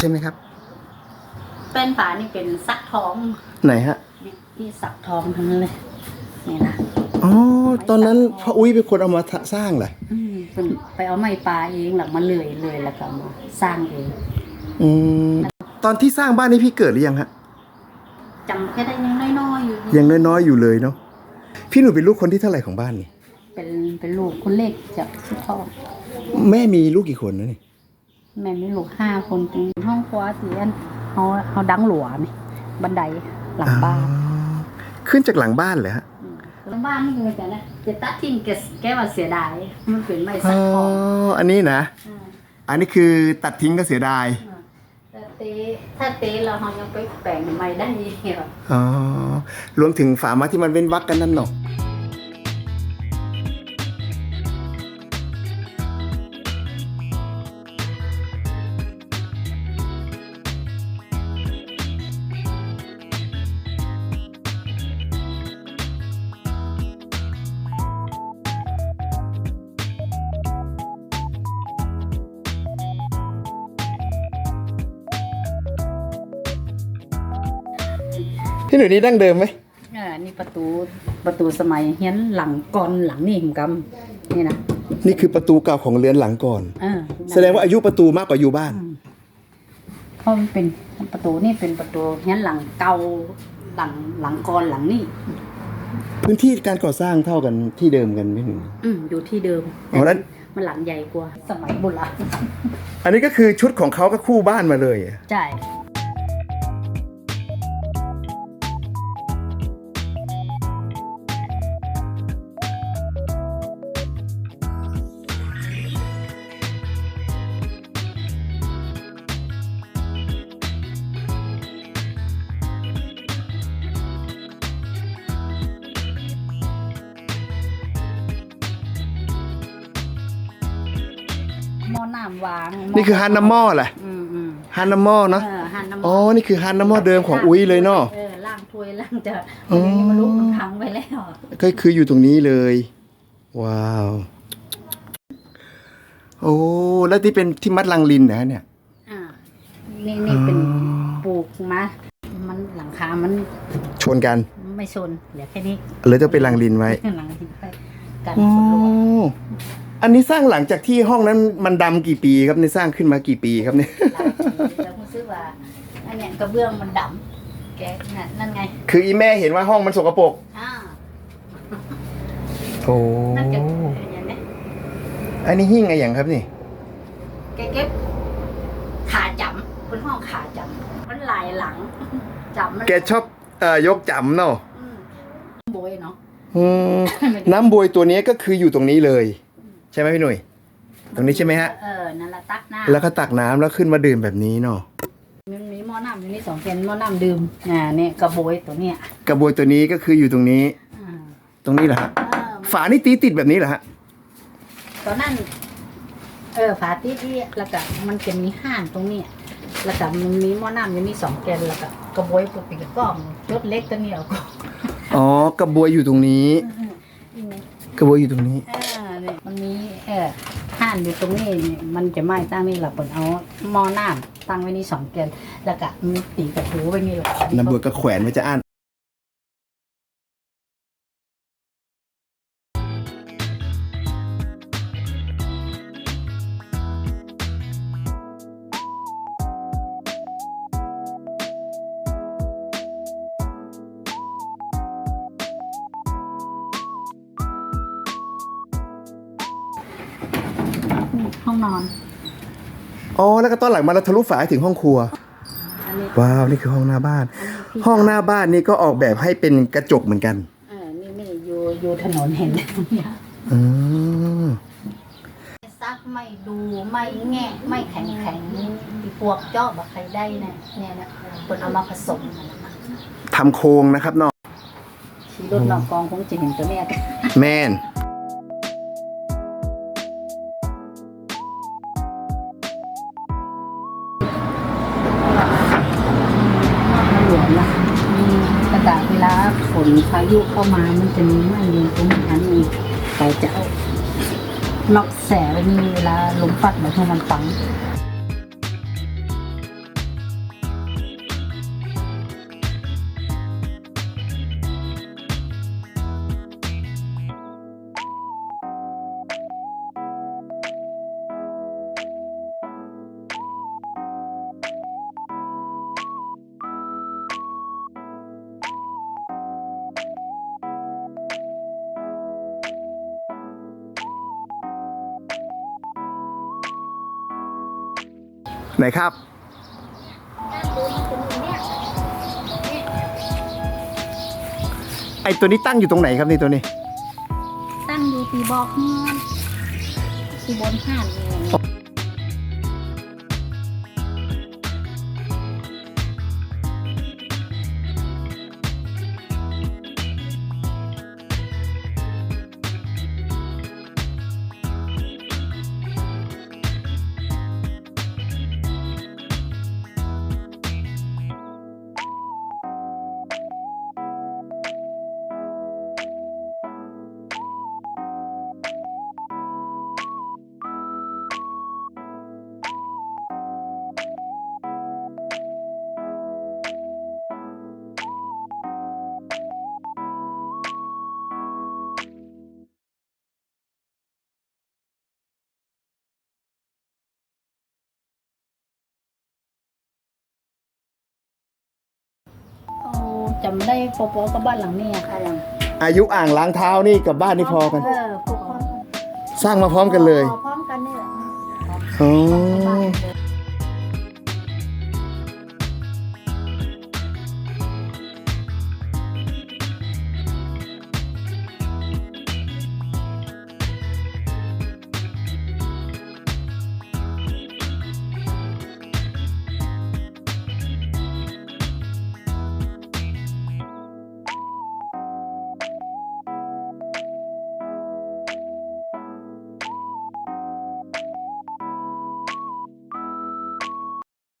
ใช่ไหมครับแป้นฝานี่เป็นซักทองไหนฮะนี่สักทองทั้งนั้นเลยนี่นะ อ๋อตอนนั้นพ่ออุ้ยเป็นคนเอามาสร้างเหรออืมเป็นไปเอาไม้ปลาเองหลังมาเลยเลยแล้วก็มาสร้างเองอืมตอนที่สร้างบ้านนี้พี่เกิดหรือยังฮะจำแค่ได้ยังน้อยๆอยู่ยังน้อยๆอยู่เลยเนาะพี่หนูเป็นลูกคนที่เท่าไหร่ของบ้านนี่เป็นเป็นลูกคนเล็กจากชื่อทองแม่มีลูกกี่คนนะนี่ แม่มีลูกห้าคนเป็นห้องครัวสีอันเขาเขาดังหลัวนี่บันไดหลังบ้านอ๋อขึ้นจากหลังบ้านเลยฮะมหลังบ้านนี่คือจะนะจะตัดทิ้งแกแกว่าเสียดายมันเป็นไม้อ๋สัอกทองอันนี้นะาอันนี้คือตัดทิ้งก็เสียดายถ้าเตะถ้าเตะเราเรายังไปแปลงใหม่ได้อีกเหรออ๋อรวมถึงฝามาที่มันเว้นวักกันนั่นเนา พี่หนูนี่ดั้งเดิมไหมเออนี่ประตูประตูสมัยเฮียนหลังก่อนหลังนี่หิมกำนี่นะนี่คือประตูเก่าของเรือนหลังก่อน เออแสดงว่าอายุประตูมากกว่าอยู่บ้าน เพราะมันเป็นประตูนี่เป็นประตูเฮียนหลังเก่าหลังหลังก่อนหลังนี่พื้นที่การก่อสร้างเท่ากันที่เดิมกันพี่หนูอืมอยู่ที่เดิมอ๋อแล้ว มันหลังใหญ่กว่า สมัยโบราณอันนี้ก็คือชุดของเขาก็คู่บ้านมาเลยอะ ใช่ ม้อน้ำวางนี่คือฮันน้ำหม้อแหละอืมอืมฮันน้ำหม้อเนาะเออหั่นน้ำหม้อ๋อนี่คือฮันน้ำหม้อเดิมของอุ้ยเลยเนาะ เออล่างถ้วยล่างจะอ๋ออันนี้มันลุกมันพังไปแล้วก็คืออยู่ตรงนี้เลย ว้าว โอ้แล้วที่เป็นที่มัดลังลินนะเนี่ย อ่านี่นี่เป็นอ๋อ ปลูกมามันหลังคา มันชนกันไม่ชนเหลือแค่นี้เลยต้องเป็นลังลินไว้หลังทิ้งไปกันโอ้ฝนลวก อันนี้สร้างหลังจากที่ห้องนั้นมันดำกี่ปีครับเนี่ยสร้างขึ้นมากี่ปีครับเนี่ย หลายปีแล้วรู้สึกว่าอันเนี้ยกระเบื้องมันดำแกน่ะนั่นไงคืออีแม่เห็นว่าห้องมันสกปรกอ่าโอ้นั่นจะอย่างนี้อันนี้หิ้งอะไรอย่างครับนี่ แกเก็บขาจำเป็นห้องขาจำมันหลายหลังจำมันแกชอบเอ่อยกจำเนาะอืมโบยเนาะ อืมน้ำบวยตัวนี้ก็คืออยู่ตรงนี้เลยใช่ไหมพี่หนุ่ยตรงนี้ใช่ไหมฮะเออนั่นละตักหน้าแล้วก็ตักน้ำแล้วขึ้นมาดื่มแบบนี้เนาะมันมีหม้อน้ำอยู่นี่สองเป็นหม้อน้ำดื่มอ่าเนี่ยกระโบยตัวเนี้ยกระบวยตัวนี้ก็คืออยู่ตรงนี้ อ่าตรงนี้เหรอฮะเออมันฝานี่ตีติดแบบนี้เหรอฮะตอนนั้นเออฝาที่ที่แล้วก็มันจะมีห้านตรงเนี้ยแล้วก็มันมีหม้อน้ำอยู่นี่สองแกนแล้วก็กระโบยปกติกล้องรถเล็กตัวเนี้ยเอาก็อ๋อกระบวยอยู่ตรงนี้นี่ไงกระบวยอยู่ตรงนี้ เออเนี่ยมันมี เออห้านอยู่ตรงนี้นี่มันจะไหม้ตั้งนี่แหละเปิดเอาหม้อน้ำตั้งไว้นี่สองแกนแล้วก็มีตีกระถูไว้นี่แหละ น้ำบวยก็แขวนไว้จะอ่าน ห้องนอน อ๋อแล้วก็ตอนหลังมาเราทะลุฝาให้ถึงห้องครัว อันนี้ว้าวนี่คือห้องหน้าบ้านที่ห้องหน้าบ้านนี่ก็ออกแบบให้เป็นกระจกเหมือนกันเออนี่นี่อยู่อยู่ถนนเห็นไหมเนี่ยอืมซักไม่ดูไม่แงะไม่แข็งแข็งมีพวกเจาะบักใครได้เนี่ยเนี่ยนะคนเอามาผสมกันนะคะทำโครงนะครับเนาะขี่รถนอกกองคงจะเห็นตัวเนี้ยกันแม่น นพายุเข้ามามันจะมีมันอยู่ตรงนั้นนี่แต่จะเอาล็อกแสนี่เวลาลมพัดแบบให้มันฟัง ไหนครับ ไอตัวนี้ตั้งอยู่ตรงไหนครับนี่ตัวนี้ ตั้งอยู่ตีบอกเงินตีบนห้านเงิน จำได้โปโปกับบ้านหลังนี้อะค่ะหลังอายุอ่างล้างเท้านี่กับบ้านนี่พอกัน เออพวกพร้อมกันสร้างมาพร้อมกันเลยพร้อมกันนี่แหละ อ๋อ บ้านเลย